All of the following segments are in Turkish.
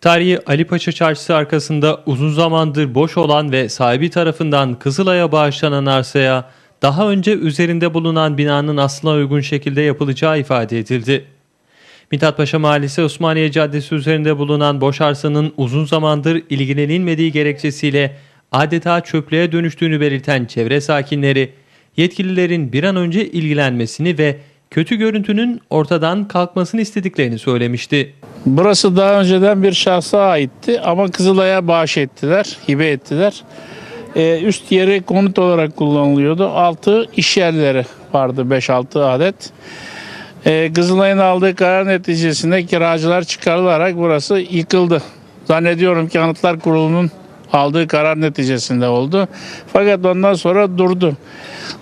Tarihi Ali Paşa Çarşısı arkasında uzun zamandır boş olan ve sahibi tarafından Kızılay'a bağışlanan arsaya daha önce üzerinde bulunan binanın aslına uygun şekilde yapılacağı ifade edildi. Mithatpaşa Mahallesi Osmaniye Caddesi üzerinde bulunan boş arsanın uzun zamandır ilgilenilmediği gerekçesiyle adeta çöplüğe dönüştüğünü belirten çevre sakinleri, yetkililerin bir an önce ilgilenmesini ve kötü görüntünün ortadan kalkmasını istediklerini söylemişti. Burası daha önceden bir şahsa aitti ama Kızılay'a bağış ettiler, hibe ettiler. Ee, üst yeri konut olarak kullanılıyordu. Altı iş yerleri vardı 5-6 adet. Ee, Kızılay'ın aldığı karar neticesinde kiracılar çıkarılarak burası yıkıldı. Zannediyorum ki Anıtlar Kurulu'nun aldığı karar neticesinde oldu. Fakat ondan sonra durdu.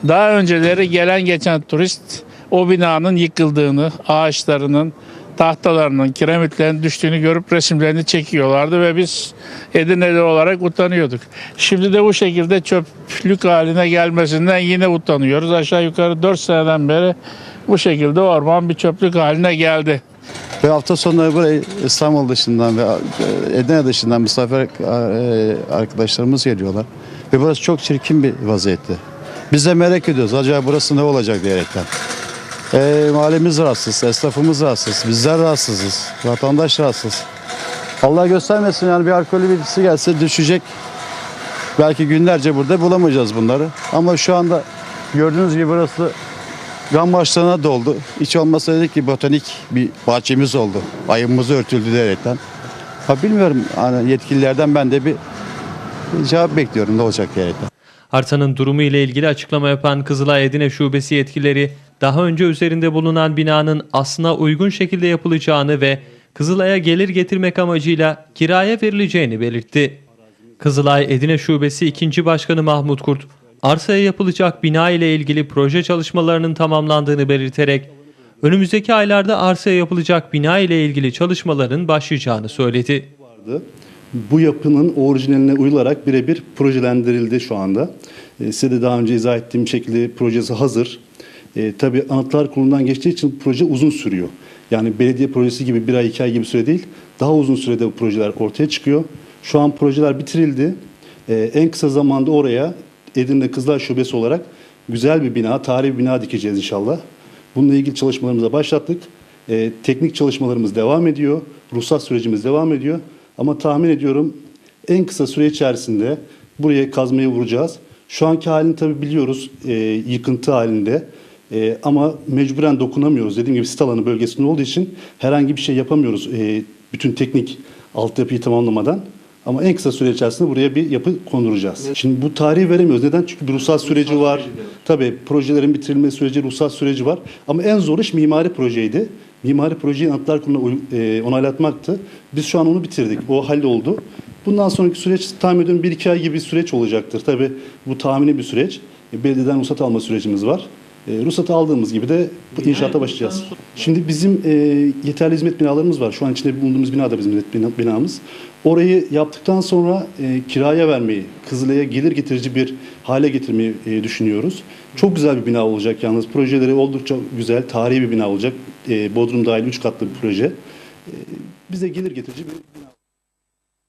Daha önceleri gelen geçen turist o binanın yıkıldığını, ağaçlarının, tahtalarının, kiremitlerin düştüğünü görüp resimlerini çekiyorlardı ve biz Edirne'li olarak utanıyorduk. Şimdi de bu şekilde çöplük haline gelmesinden yine utanıyoruz. Aşağı yukarı 4 seneden beri bu şekilde orman bir çöplük haline geldi. Ve hafta sonları buraya İstanbul dışından ve e, Edirne dışından misafir e, arkadaşlarımız geliyorlar. Ve burası çok çirkin bir vaziyette. Biz de merak ediyoruz. Acaba burası ne olacak diyerekten. E, mahallemiz rahatsız, esnafımız rahatsız, bizler rahatsızız, vatandaş rahatsız. Allah göstermesin yani bir alkollü birisi gelse düşecek. Belki günlerce burada bulamayacağız bunları. Ama şu anda gördüğünüz gibi burası Gam başlarına doldu. Hiç olmasa dedik ki botanik bir bahçemiz oldu. Ayımızı örtüldü diyerekten. Ha bilmiyorum hani yetkililerden ben de bir cevap bekliyorum ne olacak diyerekten. Arsanın durumu ile ilgili açıklama yapan Kızılay Edirne Şubesi yetkilileri daha önce üzerinde bulunan binanın aslına uygun şekilde yapılacağını ve Kızılay'a gelir getirmek amacıyla kiraya verileceğini belirtti. Kızılay Edirne Şubesi 2. Başkanı Mahmut Kurt, arsaya yapılacak bina ile ilgili proje çalışmalarının tamamlandığını belirterek önümüzdeki aylarda arsaya yapılacak bina ile ilgili çalışmaların başlayacağını söyledi. Bu yapının orijinaline uyularak birebir projelendirildi şu anda. E, size de daha önce izah ettiğim şekilde projesi hazır. E, tabii Anıtlar Kurulu'ndan geçtiği için proje uzun sürüyor. Yani belediye projesi gibi bir ay iki ay gibi süre değil, daha uzun sürede bu projeler ortaya çıkıyor. Şu an projeler bitirildi. E, en kısa zamanda oraya Edirne Kızılay Şubesi olarak güzel bir bina, tarihi bir bina dikeceğiz inşallah. Bununla ilgili çalışmalarımıza başlattık. E, teknik çalışmalarımız devam ediyor. Ruhsat sürecimiz devam ediyor. Ama tahmin ediyorum en kısa süre içerisinde buraya kazmayı vuracağız. Şu anki halini tabii biliyoruz e, yıkıntı halinde. E, ama mecburen dokunamıyoruz. Dediğim gibi sit alanı bölgesinde olduğu için herhangi bir şey yapamıyoruz. E, bütün teknik altyapıyı tamamlamadan. Ama en kısa süre içerisinde buraya bir yapı konduracağız. Şimdi bu tarihi veremiyoruz. Neden? Çünkü bir ruhsat süreci var. Tabii projelerin bitirilme süreci, ruhsat süreci var. Ama en zor iş mimari projeydi. Mimari projeyi Anıtlar Kurulu'na e, onaylatmaktı. Biz şu an onu bitirdik. O halloldu. Bundan sonraki süreç tahmin ediyorum bir iki ay gibi bir süreç olacaktır. Tabii bu tahmini bir süreç. E, Belediyeden ruhsat alma sürecimiz var. E, ruhsatı aldığımız gibi de inşaata başlayacağız. Şimdi bizim e, yeterli hizmet binalarımız var. Şu an içinde bulunduğumuz bina da bizim hizmet bina- binamız. Orayı yaptıktan sonra e, kiraya vermeyi, Kızılay'a gelir getirici bir hale getirmeyi e, düşünüyoruz. Çok güzel bir bina olacak yalnız. Projeleri oldukça güzel, tarihi bir bina olacak. E, Bodrum dahil 3 katlı bir proje. E, bize gelir getirici bir bina.